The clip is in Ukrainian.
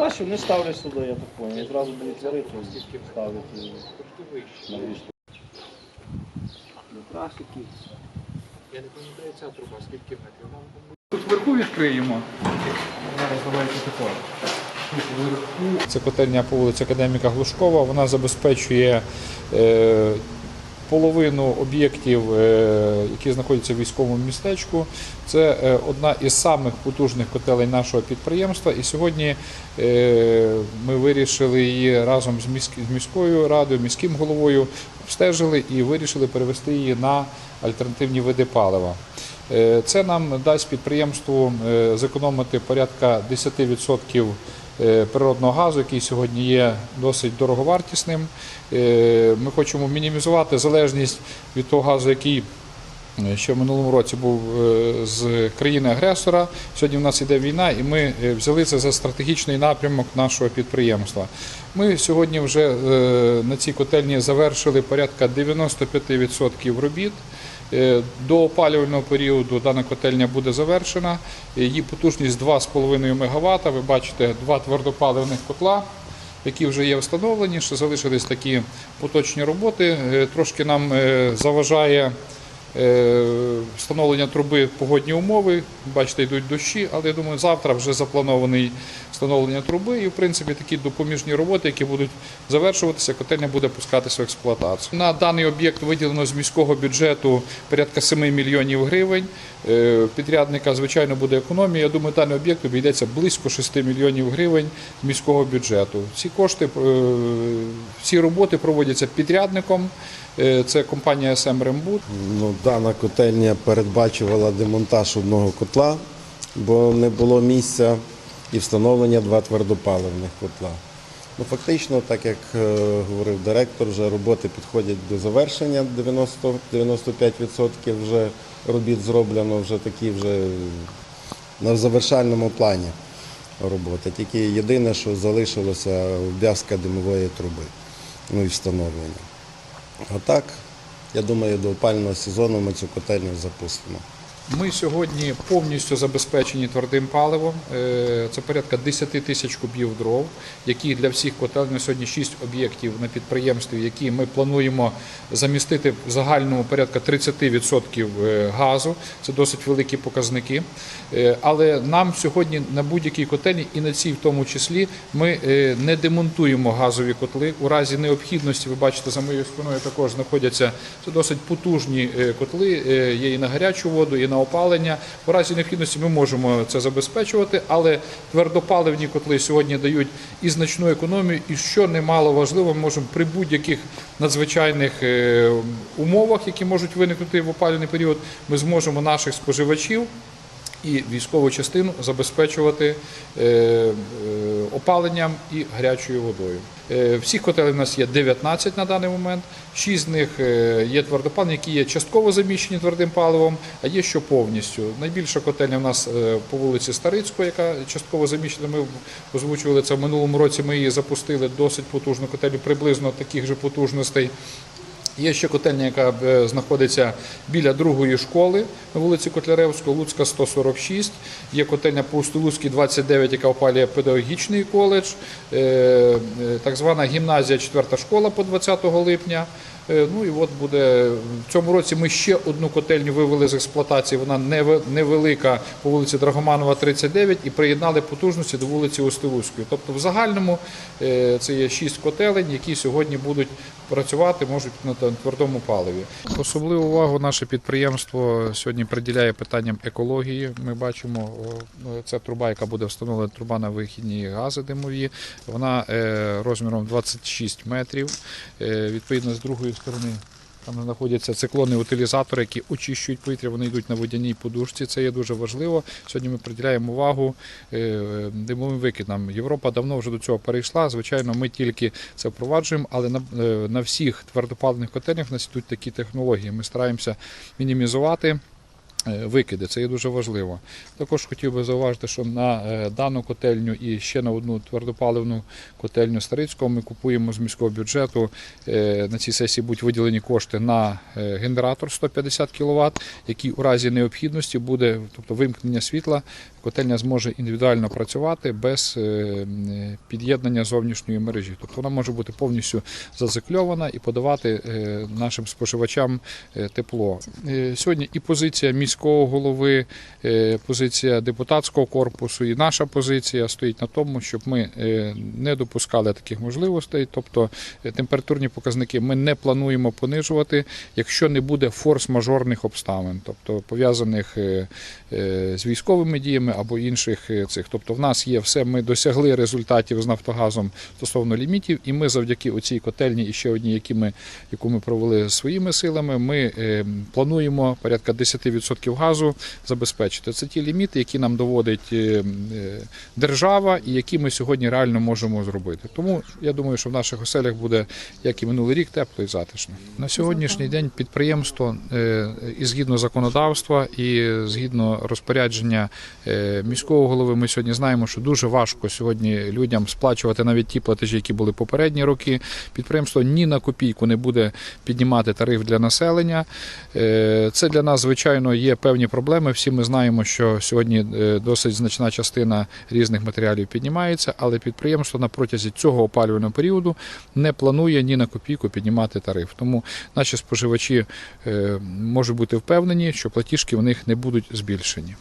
Краще вони ставлять сюди, я так понял. Одразу будуть варити, ставлять і на вічку. Красики. Я не пам'ятаю ця труба, скільки метрів. Нам Тут вверху відкриємо. Зараз давайте тако. Це котельня по вулиці Академіка Глушкова. Вона забезпечує е, половину об'єктів, е, які знаходяться в військовому містечку. Це е, одна із самих потужних котелень нашого підприємства. І сьогодні е, ми вирішили її разом з міською радою, міським головою обстежили і вирішили перевести її на альтернативні види палива. Е, Це нам дасть підприємству е, зекономити порядка 10% е, природного газу, який сьогодні є досить дороговартісним. Ми хочемо мінімізувати залежність від того газу, який ще в минулому році був з країни-агресора. Сьогодні в нас іде війна, і ми взяли це за стратегічний напрямок нашого підприємства. Ми сьогодні вже на цій котельні завершили порядка 95% робіт. Е, До опалювального періоду дана котельня буде завершена. Її потужність 2,5 МВт. Ви бачите два твердопаливних котла, які вже є встановлені. Ще залишились такі поточні роботи. Е, Трошки нам е, заважає е, встановлення труби погодні умови. Бачите, йдуть дощі, але я думаю, завтра вже запланований встановлення труби. І в принципі такі допоміжні роботи, які будуть завершуватися, котельня буде пускатися в експлуатацію. На даний об'єкт виділено з міського бюджету порядка 7 мільйонів гривень. Е, Підрядника, звичайно, буде економія. Я думаю, даний об'єкт обійдеться близько 6 мільйонів гривень з міського бюджету. Ці кошти, е, всі роботи проводяться підрядником. Е, Це компанія СМ Рембут. Дана котельня передбачувала демонтаж одного котла, бо не було місця і встановлення два твердопаливних котла. Ну, фактично, так як е, говорив директор, вже роботи підходять до завершення. 90-95% вже робіт зроблено, вже такі вже на завершальному плані роботи. Тільки єдине, що залишилося обв'язка димової труби, ну і встановлення. А так, я думаю, до опального сезону ми цю котельню запустимо. Ми сьогодні повністю забезпечені твердим паливом. Е, Це порядка 10 тисяч кубів дров, які для всіх котелень на сьогодні 6 об'єктів на підприємстві, які ми плануємо замістити в загальному порядка 30% е, газу. Це досить великі показники. Е, Але нам сьогодні на будь-якій котельні і на цій в тому числі ми не демонтуємо газові котли. У разі необхідності, ви бачите, за моєю спиною також знаходяться це досить потужні котли, є і на гарячу воду, і на опалення. У разі необхідності ми можемо це забезпечувати, але твердопаливні котли сьогодні дають і значну економію, і що немало важливо, ми можемо при будь-яких надзвичайних е, умовах, які можуть виникнути в опалювальний період, ми зможемо наших споживачів і військову частину забезпечувати е, е, опаленням і гарячою водою. Е, Всіх котелів у нас є 19 на даний момент. Шість з них е, є твердопаливні, які є частково заміщені твердим паливом, а є що повністю. Найбільша котельня в нас е, по вулиці Старицької, яка частково заміщена. Ми озвучували це в минулому році. Ми її запустили досить потужну котельню, приблизно таких же потужностей. Є ще котельня, яка е, знаходиться біля другої школи на вулиці Котляревського, Луцька 146. Є котельня по Устилуцькій 29, яка опалює педагогічний коледж. Е, е, Так звана гімназія 4 школа по 20 липня. Е, Ну і от буде в цьому році. Ми ще одну котельню вивели з експлуатації. Вона невелика по вулиці Драгоманова, 39, і приєднали потужності до вулиці Устилуцької. Тобто, в загальному е, це є шість котелень, які сьогодні будуть працювати, можуть на твердому паливі. Особливу увагу наше підприємство сьогодні приділяє питанням екології. Ми бачимо це труба, яка буде встановлена труба на вихідні гази димові. Вона е, розміром 26 метрів. Відповідно, з другої сторони. Там знаходяться циклони утилізатори, які очищують повітря, вони йдуть на водяній подушці. Це є дуже важливо. Сьогодні ми приділяємо увагу е, димовим викидам. Європа давно вже до цього перейшла. Звичайно, ми тільки це впроваджуємо, але на, е, на всіх твердопаливних котельнях у нас йдуть такі технології. Ми стараємося мінімізувати. Е, викиди. Це є дуже важливо. Також хотів би зауважити, що на е, дану котельню і ще на одну твердопаливну котельню Старицького ми купуємо з міського бюджету. Е, На цій сесії будуть виділені кошти на генератор 150 кВт, який у разі необхідності буде, тобто вимкнення світла, котельня зможе індивідуально працювати без під'єднання зовнішньої мережі. Тобто вона може бути повністю зацикльована і подавати нашим споживачам тепло. Сьогодні і позиція міського голови, е, позиція депутатського корпусу, і наша позиція стоїть на тому, щоб ми е, не допускали таких можливостей. Тобто е, температурні показники ми не плануємо понижувати, якщо не буде форс-мажорних обставин, тобто пов'язаних з військовими діями або інших цих. Тобто, в нас є все. Ми досягли результатів з Нафтогазом стосовно лімітів, і ми завдяки оцій котельні і ще одній, які яку ми провели своїми силами, ми плануємо порядка 10% газу забезпечити. Це ті ліміти, які нам доводить е, е, держава, і які ми сьогодні реально можемо зробити. Тому я думаю, що в наших оселях буде, як і минулий рік, тепло і затишно. На сьогоднішній день підприємство е, і згідно законодавства, і згідно розпорядження міського голови, ми сьогодні знаємо, що дуже важко сьогодні людям сплачувати навіть ті платежі, які були попередні роки. Підприємство ні на копійку не буде піднімати тариф для населення. Це для нас, звичайно, є певні проблеми. Всі ми знаємо, що сьогодні е, досить значна частина різних матеріалів піднімається, але підприємство на протязі цього опалювального періоду не планує ні на копійку піднімати тариф. Тому наші споживачі е, можуть бути впевнені, що платіжки в них не будуть збільшені.